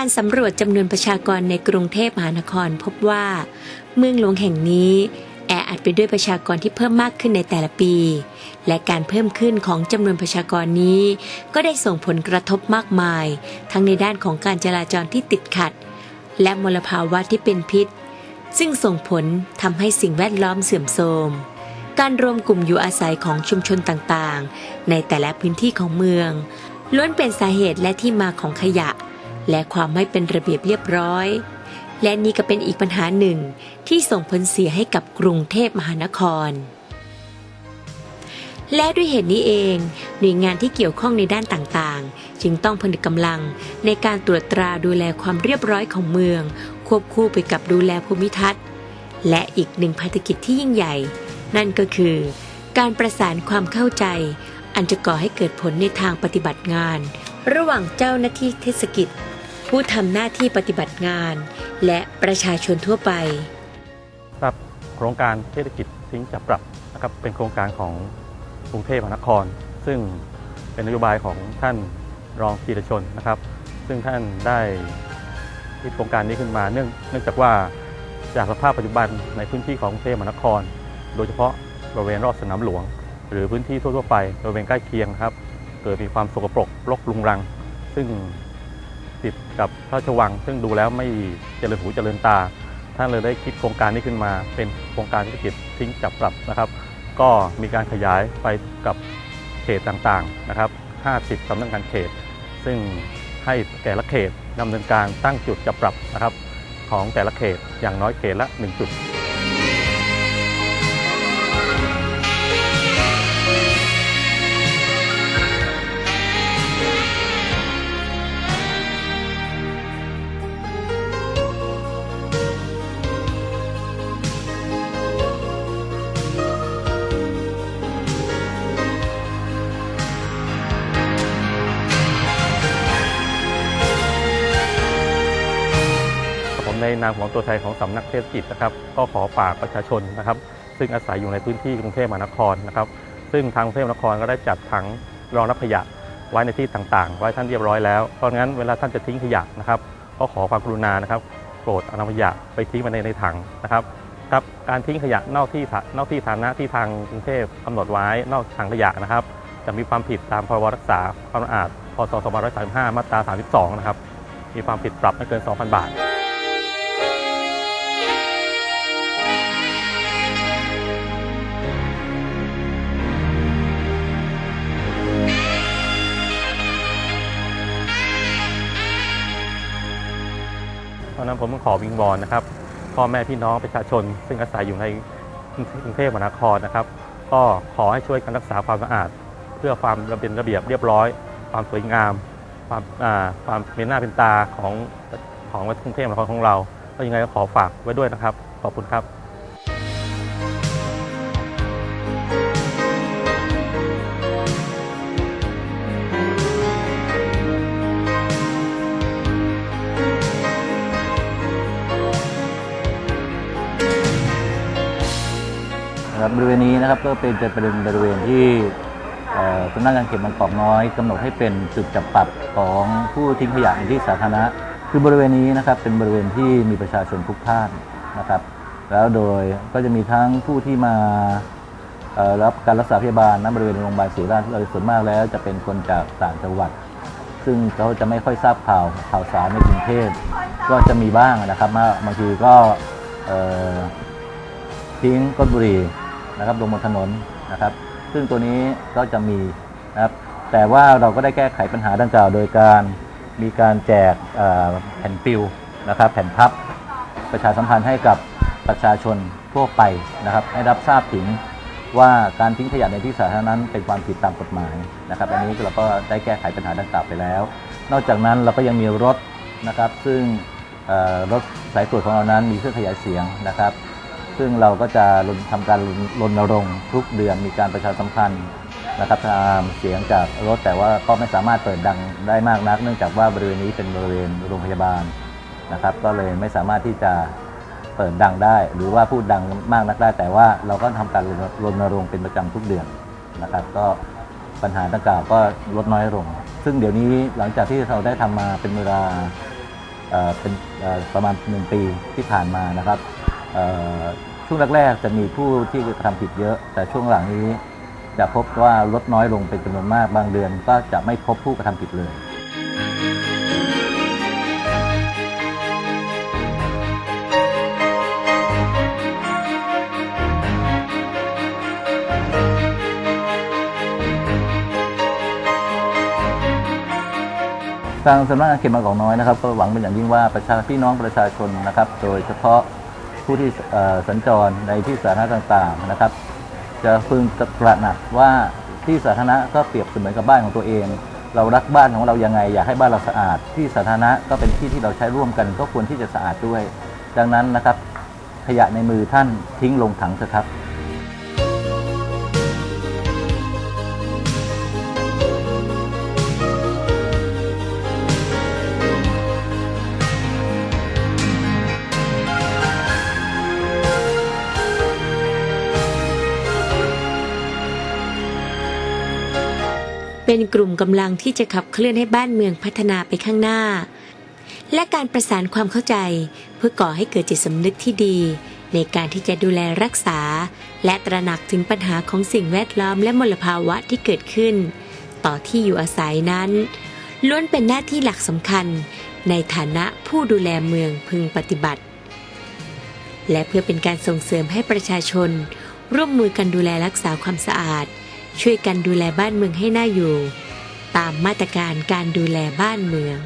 การสำรวจจำนวนประชากรในกรุงเทพมหานครพบว่า เมืองหลวงแห่งนี้แออัดไปด้วยประชากรที่เพิ่มมากขึ้นในแต่ละปี และการเพิ่มขึ้นของจำนวนประชากรนี้ ก็ได้ส่งผลกระทบมากมาย ทั้งในด้านของการจราจรที่ติดขัด และมลภาวะที่เป็นพิษ ซึ่งส่งผลทำให้สิ่งแวดล้อมเสื่อมโทรมการรวมกลุ่มอยู่อาศัยของชุมชนต่างๆ ในแต่ละพื้นที่ของเมืองล้วนเป็นสาเหตุและที่มาของขยะ และความไม่เป็นระเบียบเรียบร้อย และนี่ก็เป็นอีกปัญหาหนึ่งที่ส่งผลเสียให้กับกรุงเทพมหานคร และด้วยเหตุนี้เอง หน่วยงานที่เกี่ยวข้องในด้านต่างๆ จึงต้องผนึกกำลังในการตรวจตราดูแลความเรียบร้อยของเมือง ควบคู่ไปกับดูแลภูมิทัศน์ และอีกหนึ่งภารกิจที่ยิ่งใหญ่ นั่นก็คือ การประสานความเข้าใจ อันจะก่อให้เกิดผลในทางปฏิบัติงานระหว่างเจ้าหน้าที่เทศกิจ ผู้ทำหน้าที่ปฏิบัติงาน และประชาชนทั่วไป ครับโครงการเศรษฐกิจทิ้งจะปรับนะครับเป็นโครงการของกรุงเทพมหานคร ซึ่งเป็นนโยบายของท่านรองธีรชนนะครับ ซึ่งท่านได้คิดโครงการนี้ขึ้นมาเนื่องเนื่องจากว่าจากสภาพปัจจุบันในพื้นที่ของกรุงเทพมหานคร โดยเฉพาะบริเวณรอบสนามหลวง หรือพื้นที่ทั่วๆไปบริเวณใกล้เคียงครับ เกิดมีความสกปรกรกรุงรัง ซึ่ง กับพระราชวัง ซึ่งดูแล้วไม่เจริญหูเจริญตา ท่านเลยได้คิดโครงการนี้ขึ้นมาเป็นโครงการเศรษฐกิจทิ้งจับปรับนะครับ ก็มีการขยายไปกับเขตต่างๆนะครับ 50สำนักงานเขต ซึ่งให้แต่ละเขตดำเนินการตั้งจุดจับปรับนะครับ ของแต่ละเขตอย่างน้อยเขตละ 1 จุด ในนามของตัวแทนของสำนักเทศกิจนะครับ ก็ขอฝากประชาชนนะครับ ซึ่งอาศัยอยู่ในพื้นที่กรุงเทพมหานครนะครับ ซึ่งทางกรุงเทพมหานครก็ได้จัดถังรองรับขยะไว้ในที่ต่างๆ ไว้ท่านเรียบร้อยแล้ว เพราะงั้นเวลาท่านจะทิ้งขยะนะครับ ก็ขอความกรุณานะครับโปรดเอานำขยะไปทิ้งไว้ในในถังนะครับครับการทิ้งขยะนอกที่สานอกที่ฐานะที่ทางกรุงเทพกำหนดไว้นอกถังขยะนะครับ จะมีความผิดตามพรบรักษาความสะอาดพศ2535 มาตรา 32 นะครับ มีความผิดปรับไม่เกิน 2,000 บาท ราะนั้นผมขอวิงวอนนะครับพ่อแม่พี่น้องประชาชน ซึ่งอาศัยอยู่ในกรุงเทพมหานครนะครับ ก็ขอให้ช่วยกันรักษาความสะอาด เพื่อความระเบียบระเบียบเรียบร้อย ความสวยงาม ความอ่าความเป็นหน้าเป็นตาของของกรุงเทพมหานครของเรา ก็ยังไงก็ขอฝากไว้ด้วยนะครับ ขอบคุณครับ นะครับบริเวณนี้นะครับก็เป็นจะเป็นบริเวณที่สำนักงานเขตบางกอกน้อยกำหนดให้เป็นจุดจับปรับของผู้ทิ้งขยะในที่สาธารณะ คือบริเวณนี้นะครับเป็นบริเวณที่มีประชาชนพลุกพล่านนะครับ แล้วโดยก็จะมีทั้งผู้ที่มารับการรักษาพยาบาลณบริเวณโรงพยาบาลศรีราชโดยส่วนมากแล้วจะเป็นคนจากต่างจังหวัด ซึ่งเขาจะไม่ค่อยทราบข่าวข่าวสารในกรุงเทพก็จะมีบ้างนะครับว่าบางทีก็ทิ้งก้นบุหรี่ นะครับลงบนถนนนะครับ ซึ่งตัวนี้ก็จะมีนะครับแต่ว่าเราก็ได้แก้ไขปัญหาดังกล่าว โดยการมีการแจกแผ่นปิวนะครับแผ่นพับประชาสัมพันธ์ให้กับประชาชนทั่วไปนะครับ ให้รับทราบถึงว่าการทิ้งขยะในที่สาธารณะนั้นเป็นความผิดตามกฎหมายนะครับอันนี้เราก็ได้แก้ไขปัญหาดังกล่าวไปแล้ว นอกจากนั้นเราก็ยังมีรถนะครับ ซึ่งรถสายตรวจของเรานั้นมีเครื่องขยายเสียงนะครับ ซึ่งเราก็จะรณทำการรณรงค์ทุกเดือนมีการประชาสัมพันธ์นะครับตามเสียงจากรถแต่ว่าก็ไม่สามารถเปิดดังได้มากนัก เนื่องจากว่าบริเวณนี้เป็นบริเวณโรงพยาบาลนะครับ ก็เลยไม่สามารถที่จะเปิดดังได้ หรือว่าพูดดังมากนักได้ แต่ว่าเราก็ทำการรณรงค์เป็นประจำทุกเดือนนะครับ ก็ปัญหาดังกล่าวก็ลดน้อยลง ซึ่งเดี๋ยวนี้หลังจากที่เราได้ทำมาเป็นเวลาเป็นประมาณหนึ่งปีที่ผ่านมานะครับ ช่วงแรกๆจะมีผู้ที่กระทำผิดเยอะ แต่ช่วงหลังนี้จะพบว่าลดน้อยลงเป็นจำนวนมากบางเดือนก็จะไม่พบผู้กระทำผิดเลยทางสำนักงานเขตบางกอกน้อยนะครับก็หวังเป็นอย่างยิ่งว่าประชาพี่น้องประชาชนนะครับ โดยเฉพาะ ผู้ที่สัญจรในที่สาธารณะต่างๆนะครับ จะพึงตระหนักว่าที่สาธารณะก็เปรียบเสมือนกับบ้านของตัวเอง เรารักบ้านของเรายังไง อยากให้บ้านเราสะอาด ที่สาธารณะก็เป็นที่ที่เราใช้ร่วมกัน ก็ควรที่จะสะอาดด้วย ดังนั้นนะครับขยะในมือท่านทิ้งลงถังเถอะครับ เป็นกลุ่มกำลังที่จะขับเคลื่อนให้บ้านเมืองพัฒนาไปข้างหน้า และการประสานความเข้าใจเพื่อก่อให้เกิดจิตสำนึกที่ดี ในการที่จะดูแลรักษา และตระหนักถึงปัญหาของสิ่งแวดล้อมและมลภาวะที่เกิดขึ้น ต่อที่อยู่อาศัยนั้นล้วนเป็นหน้าที่หลักสำคัญ ในฐานะผู้ดูแลเมืองพึงปฏิบัติ และเพื่อเป็นการส่งเสริมให้ประชาชน ร่วมมือกันดูแลรักษาความสะอาด ช่วยกันดูแลบ้านเมืองให้น่าอยู่ ตามมาตรการการดูแลบ้านเมือง